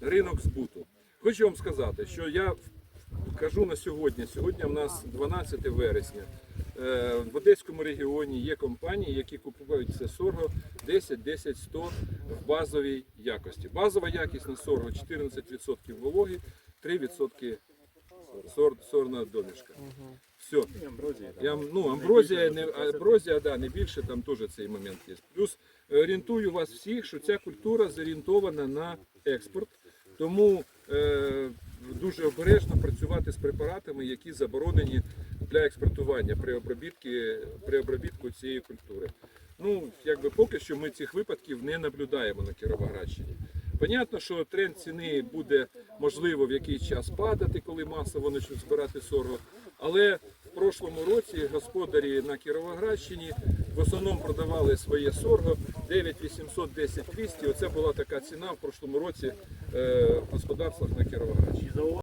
ринок збуту. Хочу вам сказати, що я кажу на сьогодні. Сьогодні в нас 12 вересня. Е, В Одеському регіоні є компанії, які купують це сорго 10, 10, 100 в базовій якості. Базова якість на сорго 14% вологи, 3% сор, сорна домішка. Все. Я, ну, амброзія, не, амброзія, да, не більше, там теж цей момент є. Плюс е, орієнтую вас всіх, що ця культура зорієнтована на експорт, тому е, дуже обережно працювати з препаратами, які заборонені для експортування при обробітки, при обробітку цієї культури. Ну, якби поки що ми цих випадків не наблюдаємо на Кіровоградщині. Понятно, що тренд ціни буде можливо в якийсь час падати, коли масово почнуть збирати сорго. Але в прошлому році господарі на Кіровоградщині в основному продавали своє сорго 9800 10 200. Оце була така ціна в прошлому році е, в господарствах на Кіровоградщині.